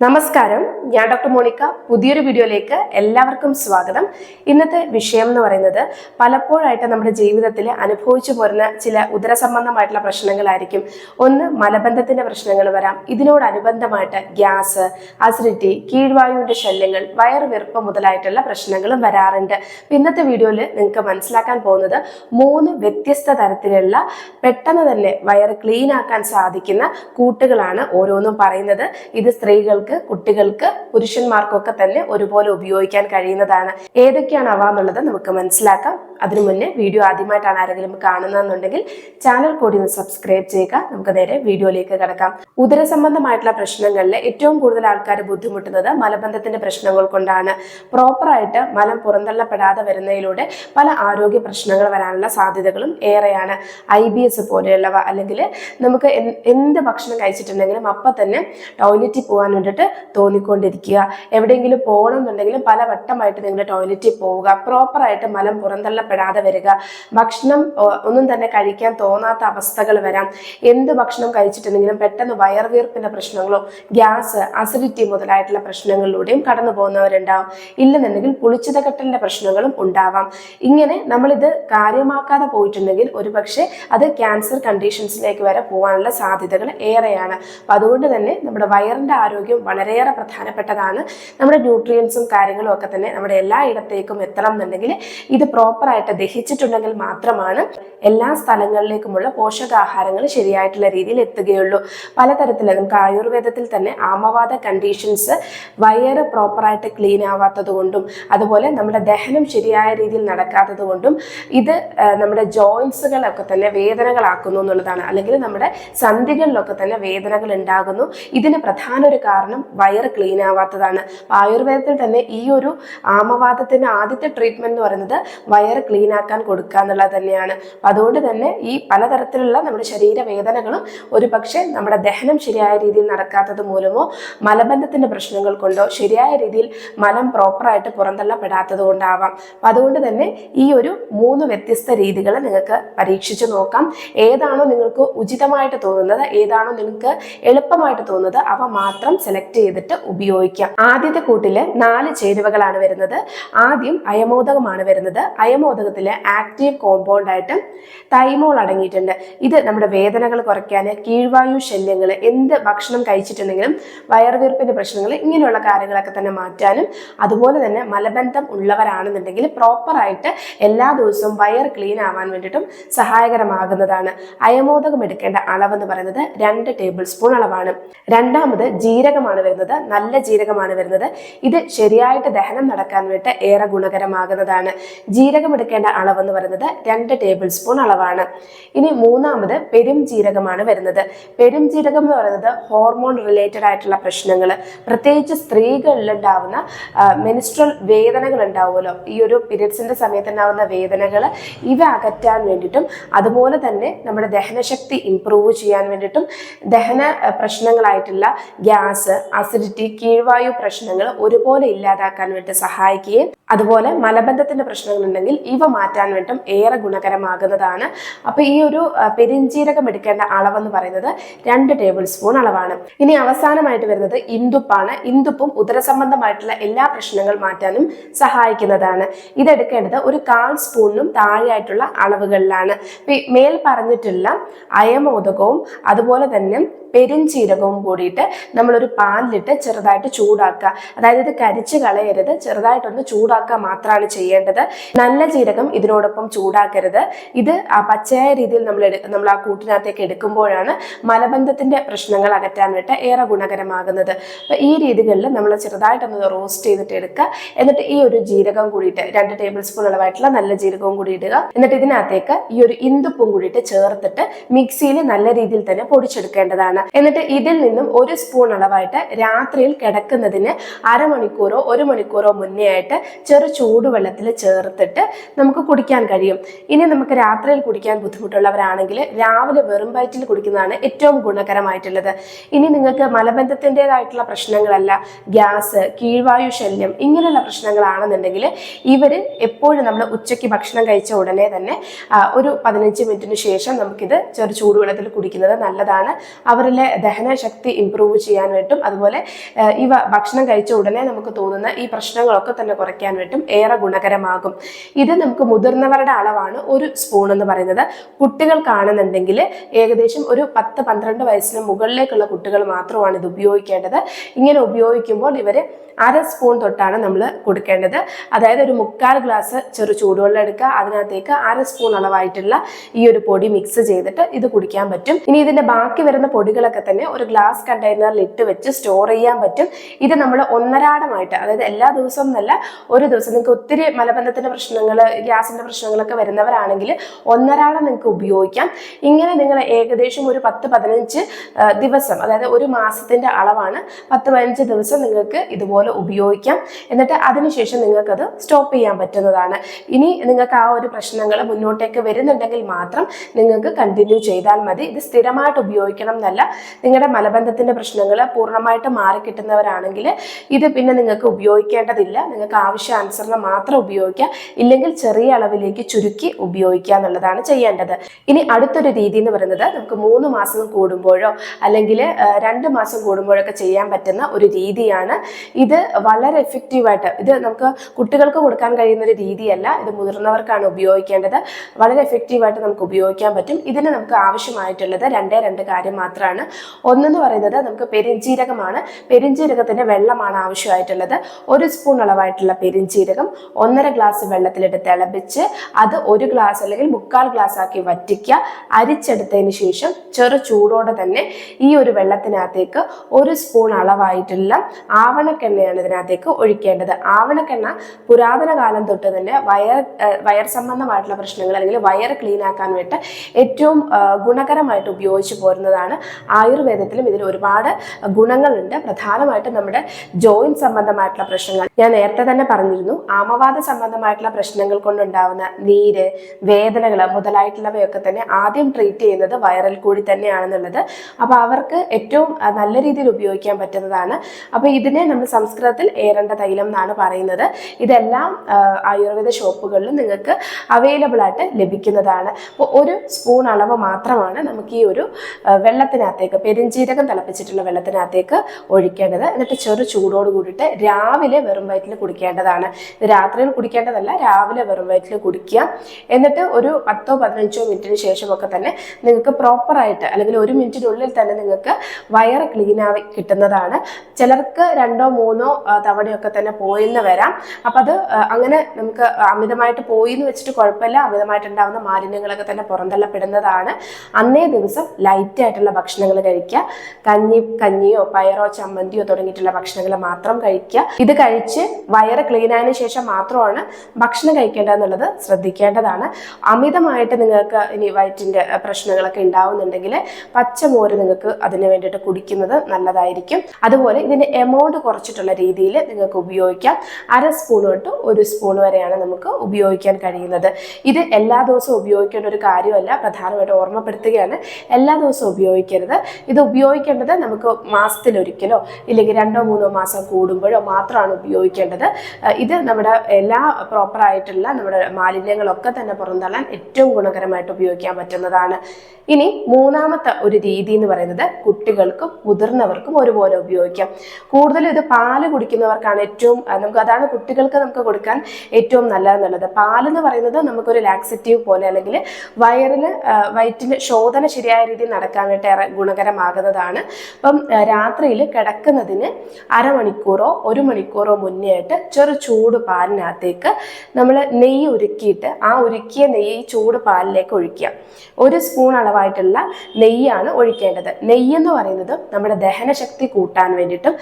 നമസ്കാരം. ഞാൻ doctor Monica. പുതിയൊരു വീഡിയോയിലേക്ക് എല്ലാവർക്കും സ്വാഗതം. ഇന്നത്തെ വിഷയം എന്ന് പറയുന്നത് പലപ്പോഴായിട്ട് നമ്മുടെ ജീവിതത്തിൽ അനുഭവിച്ചു പോരുന്ന ചില ഉദര സംബന്ധമായിട്ടുള്ള പ്രശ്നങ്ങളായിരിക്കും. ഒന്ന് മലബന്ധത്തിന്റെ പ്രശ്നങ്ങൾ വരാം. ഇതിനോടനുബന്ധമായിട്ട് ഗ്യാസ് അസിഡിറ്റി കീഴ്വായുവിന്റെ ശല്യങ്ങൾ വയറുവീർപ്പ് മുതലായിട്ടുള്ള പ്രശ്നങ്ങളും വരാറുണ്ട്. ഇന്നത്തെ വീഡിയോയിൽ നിങ്ങൾക്ക് മനസ്സിലാക്കാൻ പോകുന്നത് മൂന്ന് വ്യത്യസ്ത തരത്തിലുള്ള പെട്ടെന്ന് തന്നെ വയറ് ക്ലീൻ ആക്കാൻ സാധിക്കുന്ന കൂട്ടുകളാണ് ഓരോന്നും പറയുന്നത്. ഇത് സ്ത്രീകൾക്ക് കുട്ടികൾക്ക് പുരുഷന്മാർക്കൊക്കെ തന്നെ ഒരുപോലെ ഉപയോഗിക്കാൻ കഴിയുന്നതാണ്. ഏതൊക്കെയാണ് അവ എന്നുള്ളത് നമുക്ക് മനസ്സിലാക്കാം. അതിനു മുന്നേ വീഡിയോ ആദ്യമായിട്ടാണ് ആരെങ്കിലും കാണുന്നതെന്നുണ്ടെങ്കിൽ ചാനൽ കൂടി ഒന്ന് സബ്സ്ക്രൈബ് ചെയ്യുക. നമുക്ക് നേരെ വീഡിയോയിലേക്ക് കിടക്കാം. ഉദര സംബന്ധമായിട്ടുള്ള പ്രശ്നങ്ങളിൽ ഏറ്റവും കൂടുതൽ ആൾക്കാർ ബുദ്ധിമുട്ടുന്നത് മലബന്ധത്തിന്റെ പ്രശ്നങ്ങൾ കൊണ്ടാണ്. പ്രോപ്പറായിട്ട് മലം പുറന്തള്ളപ്പെടാതെ വരുന്നതിലൂടെ പല ആരോഗ്യ പ്രശ്നങ്ങൾ വരാനുള്ള സാധ്യതകളും ഏറെയാണ്. ഐ ബി എസ് പോലെയുള്ളവ അല്ലെങ്കിൽ നമുക്ക് എന്ത് ഭക്ഷണം കഴിച്ചിട്ടുണ്ടെങ്കിലും അപ്പം തന്നെ ടോയ്ലറ്റിൽ പോകാൻ വേണ്ടിയിട്ട് തോന്നിക്കൊണ്ടിരിക്കുക. എവിടെയെങ്കിലും പോകണം എന്നുണ്ടെങ്കിൽ പല വട്ടമായിട്ട് നിങ്ങൾ ടോയ്ലറ്റിൽ പോവുക പ്രോപ്പറായിട്ട് മലം പുറന്തള്ളപ്പെടാതെ വരിക. ഭക്ഷണം ഒന്നും തന്നെ കഴിക്കാൻ തോന്നാത്ത അവസ്ഥകൾ വരാം. എന്ത് ഭക്ഷണം കഴിച്ചിട്ടുണ്ടെങ്കിലും പെട്ടെന്ന് വയർവീർപ്പിന്റെ പ്രശ്നങ്ങളോ ഗ്യാസ് അസിഡിറ്റി മുതലായിട്ടുള്ള പ്രശ്നങ്ങളിലൂടെയും കടന്നു പോകുന്നവരുണ്ടാവും. ഇല്ലെന്നുണ്ടെങ്കിൽ പുളിച്ചിതകെട്ടലിന്റെ പ്രശ്നങ്ങളും ഉണ്ടാവാം. ഇങ്ങനെ നമ്മളിത് കാര്യമാക്കാതെ പോയിട്ടുണ്ടെങ്കിൽ ഒരുപക്ഷെ അത് ക്യാൻസർ കണ്ടീഷൻസിലേക്ക് വരെ പോകാനുള്ള സാധ്യതകൾ ഏറെയാണ്. അപ്പം അതുകൊണ്ട് തന്നെ നമ്മുടെ വയറിന്റെ ആരോഗ്യം വളരെയേറെ പ്രധാനപ്പെട്ടതാണ്. നമ്മുടെ ന്യൂട്രിയൻസും കാര്യങ്ങളും ഒക്കെ തന്നെ നമ്മുടെ എല്ലാ ഇടത്തേക്കും എത്തണം എന്നുണ്ടെങ്കിൽ ഇത് പ്രോപ്പറായിട്ട് ദഹിച്ചിട്ടുണ്ടെങ്കിൽ മാത്രമാണ് എല്ലാ സ്ഥലങ്ങളിലേക്കുമുള്ള പോഷകാഹാരങ്ങൾ ശരിയായിട്ടുള്ള രീതിയിൽ എത്തുകയുള്ളൂ. പലതരത്തിൽ നമുക്ക് ആയുർവേദത്തിൽ തന്നെ ആമവാദ കണ്ടീഷൻസ് വയറ് പ്രോപ്പറായിട്ട് ക്ലീൻ ആവാത്തത് കൊണ്ടും അതുപോലെ നമ്മുടെ ദഹനം ശരിയായ രീതിയിൽ നടക്കാത്തത് കൊണ്ടും ഇത് നമ്മുടെ ജോയിൻസുകളൊക്കെ തന്നെ വേദനകളാക്കുന്നു എന്നുള്ളതാണ്. അല്ലെങ്കിൽ നമ്മുടെ സന്ധികളിലൊക്കെ തന്നെ വേദനകൾ ഉണ്ടാകുന്നു. ഇതിന് പ്രധാന ഒരു കാരണം വയറ് ക്ലീൻ ആവാത്തതാണ്. ആയുർവേദത്തിൽ തന്നെ ഈ ഒരു ആമവാദത്തിന്റെ ആദ്യത്തെ ട്രീറ്റ്മെന്റ് എന്ന് പറയുന്നത് വയറ് ക്ലീൻ ആക്കാൻ കൊടുക്കുക എന്നുള്ളത് തന്നെയാണ്. അതുകൊണ്ട് തന്നെ ഈ പലതരത്തിലുള്ള നമ്മുടെ ശരീരവേദനകളും ഒരു പക്ഷേ നമ്മുടെ ദഹനം ശരിയായ രീതിയിൽ നടക്കാത്തത് മൂലമോ മലബന്ധത്തിന്റെ പ്രശ്നങ്ങൾ കൊണ്ടോ ശരിയായ രീതിയിൽ മലം പ്രോപ്പറായിട്ട് പുറന്തള്ളപ്പെടാത്തത് കൊണ്ടാവാം. അപ്പം അതുകൊണ്ട് തന്നെ ഈ ഒരു മൂന്ന് വ്യത്യസ്ത രീതികൾ നിങ്ങൾക്ക് പരീക്ഷിച്ച് നോക്കാം. ഏതാണോ നിങ്ങൾക്ക് ഉചിതമായിട്ട് തോന്നുന്നത് ഏതാണോ നിങ്ങൾക്ക് എളുപ്പമായിട്ട് തോന്നുന്നത് അവ മാത്രം സെലക്ട് ചെയ്തിട്ട് ഉപയോഗിക്കാം. ആദ്യത്തെ കൂട്ടിൽ നാല് ചേരുവകളാണ് വരുന്നത്. ആദ്യം അയമോദകമാണ് വരുന്നത്. അയമോദകത്തിലെ ആക്റ്റീവ് കോമ്പൗണ്ട് ആയിട്ട് തൈമോൾ അടങ്ങിയിട്ടുണ്ട്. ഇത് നമ്മുടെ വേദനകൾ കുറയ്ക്കാൻ കീഴ്വായു ശല്യങ്ങൾ എന്ത് ഭക്ഷണം കഴിച്ചിട്ടുണ്ടെങ്കിലും വയറുവീർപ്പിന്റെ പ്രശ്നങ്ങൾ ഇങ്ങനെയുള്ള കാര്യങ്ങളൊക്കെ തന്നെ മാറ്റാനും അതുപോലെ തന്നെ മലബന്ധം ഉള്ളവരാണെന്നുണ്ടെങ്കിൽ പ്രോപ്പറായിട്ട് എല്ലാ ദിവസവും വയർ ക്ലീൻ ആവാൻ വേണ്ടിയിട്ടും സഹായകരമാകുന്നതാണ്. അയമോദകം എടുക്കേണ്ട അളവെന്ന് പറയുന്നത് രണ്ട് ടേബിൾ സ്പൂൺ അളവാണ്. രണ്ടാമത് ജീരകമാണ് വരുന്നത്. നല്ല ജീരകമാണ് വരുന്നത്. ഇത് ശരിയായിട്ട് ദഹനം നടക്കാൻ വേണ്ടി ഏറെ ഗുണകരമാകുന്നതാണ്. ജീരകം എടുക്കേണ്ട അളവെന്ന് പറയുന്നത് രണ്ട് ടേബിൾ സ്പൂൺ അളവാണ്. ഇനി മൂന്നാമത് പെരും ജീരകമാണ് വരുന്നത്. പെരും ജീരകം എന്ന് പറയുന്നത് ഹോർമോൺ റിലേറ്റഡ് ആയിട്ടുള്ള പ്രശ്നങ്ങൾ പ്രത്യേകിച്ച് സ്ത്രീകളിൽ ഉണ്ടാവുന്ന മെനിസ്ട്രൽ വേദനകൾ ഉണ്ടാവുമല്ലോ. ഈ ഒരു പീരിയഡ്സിന്റെ സമയത്ത് ഉണ്ടാവുന്ന വേദനകൾ ഇവ അകറ്റാൻ വേണ്ടിയിട്ടും അതുപോലെ തന്നെ നമ്മുടെ ദഹനശക്തി ഇംപ്രൂവ് ചെയ്യാൻ വേണ്ടിയിട്ടും ദഹന പ്രശ്നങ്ങളായിട്ടുള്ള ഗ്യാസ് അസിഡിറ്റി കീഴ്വായു പ്രശ്നങ്ങൾ ഒരുപോലെ ഇല്ലാതാക്കാൻ വേണ്ടി സഹായിക്കുകയും അതുപോലെ മലബന്ധത്തിന്റെ പ്രശ്നങ്ങൾ ഉണ്ടെങ്കിൽ ഇവ മാറ്റാൻ വേണ്ടും ഏറെ ഗുണകരമാകുന്നതാണ്. അപ്പൊ ഈ ഒരു പെരിഞ്ചീരകം എടുക്കേണ്ട അളവെന്ന് പറയുന്നത് രണ്ട് ടേബിൾ സ്പൂൺ അളവാണ്. ഇനി അവസാനമായിട്ട് വരുന്നത് ഇന്ദുപ്പാണ്. ഇന്ദുപ്പും ഉദരസംബന്ധമായിട്ടുള്ള എല്ലാ പ്രശ്നങ്ങൾ മാറ്റാനും സഹായിക്കുന്നതാണ്. ഇതെടുക്കേണ്ടത് ഒരു കാൽ സ്പൂണിനും താഴെയായിട്ടുള്ള അളവുകളിലാണ്. മേൽ പറഞ്ഞിട്ടുള്ള അയമോദകവും അതുപോലെ തന്നെ പെരിഞ്ചീരകവും കൂടിയിട്ട് നമ്മളൊരു പാലിലിട്ട് ചെറുതായിട്ട് ചൂടാക്കുക. അതായത് ഇത് കരിച്ച് കളയരുത് ചെറുതായിട്ടൊന്ന് ചൂടാക്കുക മാത്രമാണ് ചെയ്യേണ്ടത്. നല്ല ജീരകം ഇതിനോടൊപ്പം ചൂടാക്കരുത്. ഇത് ആ പച്ചയായ രീതിയിൽ നമ്മൾ നമ്മൾ ആ കൂട്ടിനകത്തേക്ക് എടുക്കുമ്പോഴാണ് മലബന്ധത്തിന്റെ പ്രശ്നങ്ങൾ അകറ്റാനായിട്ട് ഏറെ ഗുണകരമാകുന്നത്. അപ്പൊ ഈ രീതികളിൽ നമ്മൾ ചെറുതായിട്ടൊന്ന് റോസ്റ്റ് ചെയ്തിട്ട് എടുക്കുക. എന്നിട്ട് ഈ ഒരു ജീരകം കൂടിയിട്ട് രണ്ട് ടേബിൾ സ്പൂൺ അളവായിട്ടുള്ള നല്ല ജീരകവും കൂടി ഇടുക. എന്നിട്ട് ഇതിനകത്തേക്ക് ഈ ഒരു ഇന്ദുപ്പും കൂടിയിട്ട് ചേർത്തിട്ട് മിക്സിയിൽ നല്ല രീതിയിൽ തന്നെ പൊടിച്ചെടുക്കേണ്ടതാണ്. എന്നിട്ട് ഇതിൽ നിന്നും ഒരു സ്പൂൺ അളവായിട്ട് രാത്രിയിൽ കിടക്കുന്നതിന് അരമണിക്കൂറോ ഒരു മണിക്കൂറോ മുന്നേ ആയിട്ട് ചെറു ചൂടുവെള്ളത്തിൽ ചേർത്തിട്ട് നമുക്ക് കുടിക്കാൻ കഴിയും. ഇനി നമുക്ക് രാത്രിയിൽ കുടിക്കാൻ ബുദ്ധിമുട്ടുള്ളവരാണെങ്കിൽ രാവിലെ വെറും വയറ്റിൽ കുടിക്കുന്നതാണ് ഏറ്റവും ഗുണകരമായിട്ടുള്ളത്. ഇനി നിങ്ങൾക്ക് മലബന്ധത്തിന്റെതായിട്ടുള്ള പ്രശ്നങ്ങളല്ല ഗ്യാസ് കീഴ്വായു ശല്യം ഇങ്ങനെയുള്ള പ്രശ്നങ്ങളാണെന്നുണ്ടെങ്കിൽ ഇവർ എപ്പോഴും നമ്മൾ ഉച്ചയ്ക്ക് ഭക്ഷണം കഴിച്ച ഉടനെ തന്നെ ഒരു പതിനഞ്ച് മിനിറ്റിന് ശേഷം നമുക്കിത് ചെറു ചൂടുവെള്ളത്തിൽ കുടിക്കുന്നത് നല്ലതാണ്. അവരിലെ ദഹനശക്തി ഇമ്പ്രൂവ് ചെയ്യാൻ വേണ്ടും അതുപോലെ ഇവ ഭക്ഷണം കഴിച്ച ഉടനെ നമുക്ക് തോന്നുന്ന ഈ പ്രശ്നങ്ങളൊക്കെ തന്നെ കുറയ്ക്കാൻ വേണ്ടും ഏറെ ഗുണകരമാകും. ഇത് നമുക്ക് മുതിർന്നവരുടെ അളവാണ് ഒരു സ്പൂൺ എന്ന് പറയുന്നത്. കുട്ടികൾക്കാണെന്നുണ്ടെങ്കിൽ ഏകദേശം ഒരു പത്ത് പന്ത്രണ്ട് വയസ്സിന് മുകളിലേക്കുള്ള കുട്ടികൾ മാത്രമാണ് ഇത് ഉപയോഗിക്കേണ്ടത്. ഇങ്ങനെ ഉപയോഗിക്കുമ്പോൾ ഇവർ അര സ്പൂൺ തൊട്ടാണ് നമ്മൾ കൊടുക്കേണ്ടത്. അതായത് ഒരു മുക്കാൽ ഗ്ലാസ് ചെറു ചൂടുവെള്ളം എടുക്കുക. അതിനകത്തേക്ക് അര സ്പൂൺ അളവായിട്ടുള്ള ഈ ഒരു പൊടി മിക്സ് ചെയ്തിട്ട് ഇത് കുടിക്കാൻ പറ്റും. ഇനി ഇതിന്റെ ബാക്കി വരുന്ന പൊടികളൊക്കെ തന്നെ ഒരു ഗ്ലാസ് കണ്ടെയ്നറിൽ ഇട്ട് വെച്ച് സ്റ്റോർ ചെയ്യാൻ പറ്റും. ഇത് നമ്മൾ ഒന്നരാടമായിട്ട് അതായത് എല്ലാ ദിവസവും എന്നല്ല ഒരു ദിവസം നിങ്ങൾക്ക് ഒത്തിരി മലബന്ധത്തിന്റെ പ്രശ്നങ്ങൾ ഗ്യാസിന്റെ പ്രശ്നങ്ങളൊക്കെ വരുന്നവരാണെങ്കിൽ ഒന്നരാടം നിങ്ങൾക്ക് ഉപയോഗിക്കാം. ഇങ്ങനെ നിങ്ങൾ ഏകദേശം ഒരു പത്ത് പതിനഞ്ച് ദിവസം അതായത് ഒരു മാസത്തിന്റെ അളവാണ് പത്ത് പതിനഞ്ച് ദിവസം നിങ്ങൾക്ക് ഇതുപോലെ ഉപയോഗിക്കാം. എന്നിട്ട് അതിനുശേഷം നിങ്ങൾക്കത് സ്റ്റോപ്പ് ചെയ്യാൻ പറ്റുന്നതാണ്. ഇനി നിങ്ങൾക്ക് ആ ഒരു പ്രശ്നങ്ങൾ മുന്നോട്ടേക്ക് വരുന്നുണ്ടെങ്കിൽ മാത്രം നിങ്ങൾക്ക് കണ്ടിന്യൂ ചെയ്താൽ മതി. ഇത് സ്ഥിരമായിട്ട് ഉപയോഗിക്കണം എന്നല്ല. നിങ്ങളുടെ മലബന്ധത്തിന്റെ പ്രശ്നങ്ങൾ പൂർണമായിട്ട് മാറിക്കിട്ടുന്നവരാണെങ്കിൽ ഇത് പിന്നെ നിങ്ങൾക്ക് ഉപയോഗിക്കേണ്ടതില്ല. നിങ്ങൾക്ക് ആവശ്യാനുസരണം മാത്രം ഉപയോഗിക്കുക ഇല്ലെങ്കിൽ ചെറിയ അളവിലേക്ക് ചുരുക്കി ഉപയോഗിക്കുക എന്നുള്ളതാണ് ചെയ്യേണ്ടത്. ഇനി അടുത്തൊരു രീതി എന്ന് പറയുന്നത് നമുക്ക് മൂന്ന് മാസം കൂടുമ്പോഴോ അല്ലെങ്കിൽ രണ്ട് മാസം കൂടുമ്പോഴൊക്കെ ചെയ്യാൻ പറ്റുന്ന ഒരു രീതിയാണ്. ഇത് വളരെ എഫക്റ്റീവായിട്ട് ഇത് നമുക്ക് കുട്ടികൾക്ക് കൊടുക്കാൻ കഴിയുന്ന ഒരു രീതിയല്ല. ഇത് മുതിർന്നവർക്കാണ് ഉപയോഗിക്കേണ്ടത്. വളരെ എഫക്റ്റീവായിട്ട് നമുക്ക് ഉപയോഗിക്കാൻ പറ്റും. ഇതിന് നമുക്ക് ആവശ്യമായിട്ടുള്ളത് രണ്ടേ രണ്ട് കാര്യം മാത്രമാണ് ഒന്നെന്ന് പറയുന്നത് നമുക്ക് പെരിഞ്ജീരകമാണ് പെരിഞ്ചീരകത്തിന്റെ വെള്ളമാണ് ആവശ്യമായിട്ടുള്ളത്. ഒരു സ്പൂൺ അളവായിട്ടുള്ള പെരിഞ്ജീരകം ഒന്നര ഗ്ലാസ് വെള്ളത്തിലിട്ട് തിളപ്പിച്ച് അത് ഒരു ഗ്ലാസ് അല്ലെങ്കിൽ മുക്കാൽ ഗ്ലാസ് ആക്കി വറ്റിക്കുക. അരിച്ചെടുത്തതിന് ശേഷം ചെറു ചൂടോടെ തന്നെ ഈ ഒരു വെള്ളത്തിനകത്തേക്ക് ഒരു സ്പൂൺ അളവായിട്ടുള്ള ആവണക്കെണ്ണയാണ് ഇതിനകത്തേക്ക് ഒഴിക്കേണ്ടത്. ആവണക്കെണ്ണ പുരാതന കാലം തൊട്ട് തന്നെ വയർ വയർ സംബന്ധമായിട്ടുള്ള പ്രശ്നങ്ങൾ അല്ലെങ്കിൽ വയർ ക്ലീൻ ആക്കാൻ വേണ്ടി ഏറ്റവും ഗുണകരമായിട്ട് ഉപയോഗിച്ച് പോരുന്നതാണ് ആയുർവേദത്തിലും ഇതിൽ ഒരുപാട് ഗുണങ്ങളുണ്ട്. പ്രധാനമായിട്ടും നമ്മുടെ ജോയിന്റ് സംബന്ധമായിട്ടുള്ള പ്രശ്നങ്ങൾ. ഞാൻ നേരത്തെ തന്നെ പറഞ്ഞിരുന്നു ആമവാദ സംബന്ധമായിട്ടുള്ള പ്രശ്നങ്ങൾ കൊണ്ടുണ്ടാവുന്ന നീര് വേദനകൾ മുതലായിട്ടുള്ളവയൊക്കെ തന്നെ ആദ്യം ട്രീറ്റ് ചെയ്യുന്നത് വൈറൽ കൂടി തന്നെയാണെന്നുള്ളത്. അപ്പോൾ അവർക്ക് ഏറ്റവും നല്ല രീതിയിൽ ഉപയോഗിക്കാൻ പറ്റുന്നതാണ്. അപ്പോൾ ഇതിനെ നമ്മൾ സംസ്കൃതത്തിൽ ഏറേണ്ട തൈലം എന്നാണ് പറയുന്നത്. ഇതെല്ലാം ആയുർവേദ ഷോപ്പുകളിലും നിങ്ങൾക്ക് അവൈലബിൾ ആയിട്ട് ലഭിക്കുന്നതാണ്. അപ്പോൾ ഒരു സ്പൂൺ അളവ് മാത്രമാണ് നമുക്ക് ഈ ഒരു വെള്ളത്തിനകത്തേക്ക് പെരിഞ്ജീരകം തിളപ്പിച്ചിട്ടുള്ള വെള്ളത്തിനകത്തേക്ക് ഒഴിക്കേണ്ടത്. എന്നിട്ട് ചെറു ചൂടോട് കൂടിയിട്ട് രാവിലെ വെറും വയറ്റിൽ കുടിക്കേണ്ടതാണ്. രാത്രിയിൽ കുടിക്കേണ്ടതല്ല രാവിലെ വെറും വയറ്റിൽ കുടിക്കുക. എന്നിട്ട് ഒരു പത്തോ പതിനഞ്ചോ മിനിറ്റിന് ശേഷമൊക്കെ തന്നെ നിങ്ങൾക്ക് പ്രോപ്പറായിട്ട് അല്ലെങ്കിൽ ഒരു മിനിറ്റിനുള്ളിൽ തന്നെ നിങ്ങൾക്ക് വയറ് ക്ലീൻ ആയി കിട്ടുന്നതാണ്. ചിലർക്ക് രണ്ടോ മൂന്നോ ആ, തവണയൊക്കെ തന്നെ പോയിന്ന് വരാം. അപ്പം അത് അങ്ങനെ നമുക്ക് അമിതമായിട്ട് പോയി എന്ന് വെച്ചിട്ട് കുഴപ്പമില്ല. അമിതമായിട്ടുണ്ടാകുന്ന മാലിന്യങ്ങളൊക്കെ തന്നെ പുറന്തള്ളപ്പെടുന്നതാണ്. അന്നേ ദിവസം ലൈറ്റ് ആയിട്ടുള്ള ഭക്ഷണങ്ങൾ കഴിക്കുക. കഞ്ഞി കഞ്ഞിയോ പയറോ ചമ്മന്തിയോ തുടങ്ങിയിട്ടുള്ള ഭക്ഷണങ്ങൾ മാത്രം കഴിക്കുക. ഇത് കഴിച്ച് വയറ് ക്ലീൻ ആയതിനു ശേഷം മാത്രമാണ് ഭക്ഷണം കഴിക്കേണ്ടതെന്നുള്ളത് ശ്രദ്ധിക്കേണ്ടതാണ്. അമിതമായിട്ട് നിങ്ങൾക്ക് ഇനി വയറ്റിന്റെ പ്രശ്നങ്ങളൊക്കെ ഉണ്ടാവുന്നുണ്ടെങ്കിൽ പച്ചമോര് നിങ്ങൾക്ക് അതിന് വേണ്ടിയിട്ട് കുടിക്കുന്നത് നല്ലതായിരിക്കും. അതുപോലെ ഇതിന്റെ എമൗണ്ട് കുറച്ചിട്ടുള്ള രീതിയിൽ നിങ്ങൾക്ക് ഉപയോഗിക്കാം. അര സ്പൂൺ തൊട്ട് ഒരു സ്പൂൺ വരെയാണ് നമുക്ക് ഉപയോഗിക്കാൻ കഴിയുന്നത്. ഇത് എല്ലാ ദിവസവും ഉപയോഗിക്കേണ്ട ഒരു കാര്യമല്ല. പ്രധാനമായിട്ട് ഓർമ്മപ്പെടുത്തുകയാണ്. എല്ലാ ദിവസവും ഉപയോഗിക്കരുത്. ഇത് ഉപയോഗിക്കേണ്ടത് നമുക്ക് മാസത്തിലൊരിക്കലോ ഇല്ലെങ്കിൽ രണ്ടോ മൂന്നോ മാസം കൂടുമ്പോഴോ മാത്രമാണ് ഉപയോഗിക്കേണ്ടത്. ഇത് നമ്മുടെ എല്ലാ പ്രോപ്പറായിട്ടുള്ള നമ്മുടെ മാലിന്യങ്ങളൊക്കെ തന്നെ പുറന്തള്ളാൻ ഏറ്റവും ഗുണകരമായിട്ട് ഉപയോഗിക്കാൻ പറ്റുന്നതാണ്. ഇനി മൂന്നാമത്തെ ഒരു രീതി എന്ന് പറയുന്നത് കുട്ടികൾക്കും മുതിർന്നവർക്കും ഒരുപോലെ ഉപയോഗിക്കാം. കൂടുതലും ഇത് പാൽ കുടിക്കുന്നവർക്കാണ് ഏറ്റവും നമുക്ക് അതാണ് കുട്ടികൾക്ക് നമുക്ക് കൊടുക്കാൻ ഏറ്റവും നല്ലതെന്നുള്ളത്. പാലെന്ന് പറയുന്നത് നമുക്കൊരു ലാക്സറ്റീവ് പോലെ അല്ലെങ്കിൽ വയറിന് വയറ്റിന് ശോധന ശരിയായ രീതിയിൽ നടക്കാൻ വേണ്ടി ഏറെ ഗുണകരമാകുന്നതാണ്. അപ്പം രാത്രിയിൽ കിടക്കുന്നതിന് അരമണിക്കൂറോ ഒരു മണിക്കൂറോ മുന്നേ ആയിട്ട് ചെറു ചൂട് പാലിനകത്തേക്ക് നമ്മൾ നെയ്യ് ഉരുക്കിയിട്ട് ആ ഉരുക്കിയ നെയ്യ് ഈ ചൂട് പാലിലേക്ക് ഒഴിക്കുക. ഒരു സ്പൂൺ അളവായിട്ടുള്ള നെയ്യാണ് ഒഴിക്കേണ്ടത്. നെയ്യ് എന്ന് പറയുന്നത് നമ്മുടെ ദഹനശക്തി കൂട്ടാൻ വേണ്ടിയിട്ടും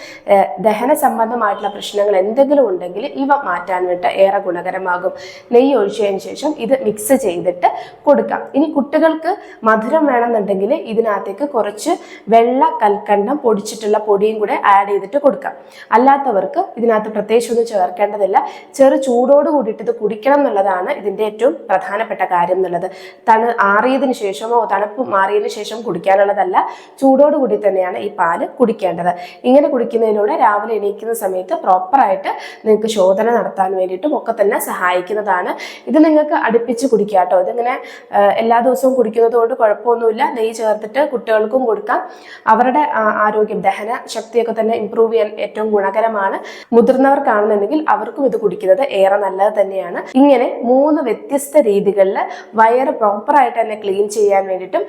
ദഹന സംബന്ധമായിട്ടുള്ള പ്രശ്നങ്ങൾ എന്തെങ്കിലും ഉണ്ടെങ്കിൽ ഇവ മാറ്റാൻ വേണ്ടി ഏറെ ഗുണകരമാകും. നെയ്യ് ഒഴിച്ചതിന് ശേഷം ഇത് മിക്സ് ചെയ്തിട്ട് കൊടുക്കാം. ഇനി കുട്ടികൾക്ക് മധുരം വേണമെന്നുണ്ടെങ്കിൽ ഇതിനകത്തേക്ക് കുറച്ച് വെള്ള കൽക്കണ്ടം പൊടിച്ചിട്ടുള്ള പൊടിയും കൂടെ ആഡ് ചെയ്തിട്ട് കൊടുക്കാം. അല്ലാത്തവർക്ക് ഇതിനകത്ത് പ്രത്യേകിച്ച് ഒന്നും ചേർക്കേണ്ടതില്ല. ചെറു ചൂടോട് കൂടിയിട്ട് ഇത് കുടിക്കണം എന്നുള്ളതാണ് ഇതിന്റെ ഏറ്റവും പ്രധാനപ്പെട്ട കാര്യം എന്നുള്ളത്. തണു ആറിയതിന് ശേഷമോ തണുപ്പ് മാറിയതിന് ശേഷം കുടിക്കാനുള്ളതല്ല ചൂടോട് കൂടി തന്നെയാണ് ഈ പാൽ കുടിക്കേണ്ടത്. ഇങ്ങനെ കുടിക്കുന്നതിലൂടെ രാവിലെ എണീക്കുന്ന സമയത്ത് പ്രോപ്പറായിട്ട് നിങ്ങൾക്ക് ശോധന നടത്താൻ വേണ്ടിയിട്ടും ഒക്കെ തന്നെ സഹായിക്കുന്നതാണ്. ഇത് നിങ്ങൾക്ക് അടുപ്പിച്ച് കുടിക്കാം കേട്ടോ. ഇതിങ്ങനെ എല്ലാ ദിവസവും കുടിക്കുന്നത് കൊണ്ട് കുഴപ്പമൊന്നുമില്ല. നെയ്യ് ചേർത്തിട്ട് കുട്ടികൾക്കും കൊടുക്കാം. അവരുടെ ആരോഗ്യം ദഹന ശക്തിയൊക്കെ തന്നെ ഇമ്പ്രൂവ് ചെയ്യാൻ ഏറ്റവും ഗുണകരമാണ്. മുതിർന്നവർക്കാണെന്നുണ്ടെങ്കിൽ അവർക്കും ഇത് കുടിക്കുന്നത് ഏറെ നല്ലത് തന്നെയാണ്. ഇങ്ങനെ മൂന്ന് വ്യത്യസ്ത രീതികളിൽ വയറ് പ്രോപ്പറായിട്ട് തന്നെ ക്ലീൻ ചെയ്യാൻ വേണ്ടിയിട്ടും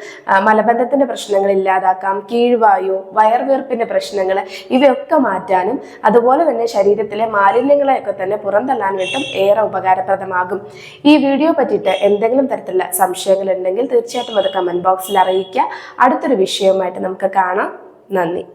മലബന്ധത്തിന്റെ പ്രശ്നങ്ങൾ ഇല്ലാതാക്കാം കീഴ്വായു വയർവീർപ്പിന്റെ പ്രശ്നങ്ങൾ ഇവയൊക്കെ മാറ്റാനും അതുപോലെ തന്നെ ശരീരത്തിലെ മാലിന്യങ്ങളെയൊക്കെ തന്നെ പുറന്തള്ളാൻ വേണ്ടിയിട്ടും ഏറെ ഉപകാരപ്രദമാകും. ഈ വീഡിയോ പറ്റിയിട്ട് എന്തെങ്കിലും തരത്തിലുള്ള സംശയങ്ങൾ ഉണ്ടെങ്കിൽ തീർച്ചയായിട്ടും അത് കമന്റ് ബോക്സിൽ അറിയിക്കുക. അടുത്തൊരു വിഷയവുമായിട്ട് നമുക്ക് കാണാം. നന്ദി.